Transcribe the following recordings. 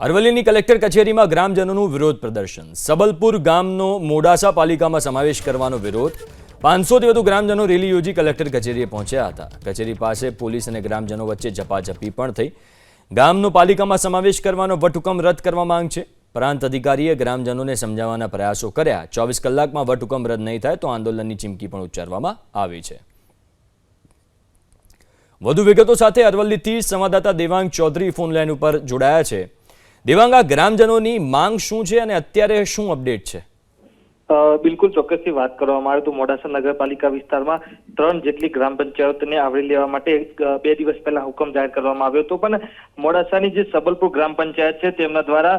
અરવલ્લીની collector કચેરીમાં ગ્રામજનોનું વિરોધ પ્રદર્શન. સબલપુર ગામનો મોડાસા પાલિકામાં સમાવેશ કરવાનો વિરોધ. પાંચસોથી વધુ ગ્રામજનો રેલી યોજી કલેક્ટર કચેરીએ પહોંચ્યા હતા. કચેરી પાસે પોલીસ અને ગ્રામજનો વચ્ચે ઝપાઝપી પણ થઈ. ગામનો પાલિકામાં સમાવેશ કરવાનો વટહુકમ રદ કરવા માંગ છે. પ્રાંત અધિકારીએ ગ્રામજનોને સમજાવવાના પ્રયાસો કર્યા. ચોવીસ કલાકમાં વટહુકમ રદ નહીં થાય તો આંદોલનની ચીમકી પણ ઉચ્ચારવામાં આવી છે. વધુ વિગતો સાથે અરવલ્લીથી સંવાદદાતા દેવાંગ ચૌધરી ફોન લાઇન ઉપર જોડાયા છે. દેવાંગ ગ્રામજનોની માંગ શું છે અને અત્યારે શું અપડેટ છે? બિલકુલ ચોક્કસથી વાત કરવામાં આવે તો મોડાસા નગરપાલિકા વિસ્તારમાં ત્રણ જેટલી ગ્રામ પંચાયતને આવરી લેવા માટે બે દિવસ પહેલા હુકમ જાહેર કરવામાં આવ્યો હતો. પણ મોડાસાની જે સબલપુર ગ્રામ પંચાયત છે, તેમના દ્વારા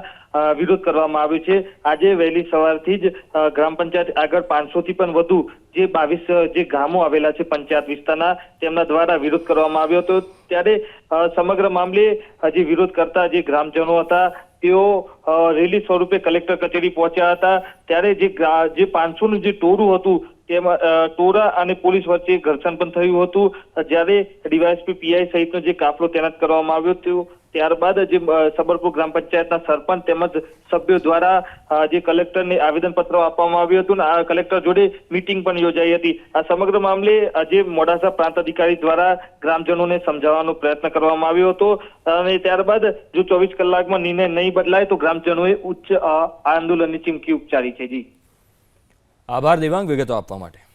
વિરોધ કરવામાં આવ્યો છે. આજે વહેલી સવારથી જ ગ્રામ પંચાયત આગળ પાંચસો થી પણ વધુ જે બાવીસ જે ગામો આવેલા છે પંચાયત વિસ્તારના, તેમના દ્વારા વિરોધ કરવામાં આવ્યો હતો. ત્યારે સમગ્ર મામલે હજી વિરોધ કરતા જે ગ્રામજનો હતા તેઓ રેલી સ્વરૂપે કલેક્ટર કચેરી પહોંચ્યા હતા. ત્યારે જે જે પાંચસો નું જે ટોરું હતું, તેમાં ટોરા અને પોલીસ વચ્ચે ઘર્ષણ પણ થયું હતું. જ્યારે ડીવાયએસપી પીઆઈ સહિતનો જે કાફલો તૈનાત કરવામાં આવ્યો હતો ત્યારબાદ જે અ, ગ્રામ પંચાયતના સરપંચ તેમજ સભ્યો દ્વારા જે કલેક્ટરને આવેદનપત્ર આપવામાં આવ્યું હતું કલેક્ટર જોડે મીટિંગ પણ યોજાઈ હતી. આ સમગ્ર મામલે આજે મોડાસા પ્રાંત અધિકારી દ્વારા ગ્રામજનોને સમજાવવાનો પ્રયત્ન કરવામાં આવ્યો હતો અને ત્યારબાદ જો ચોવીસ કલાકમાં નિર્ણય નહીં બદલાય તો ગ્રામજનોએ ઉચ્ચ આંદોલનની ચીમકી ઉચ્ચારી છે. જી. આભાર દેવાંગ વિગતો આપવા માટે.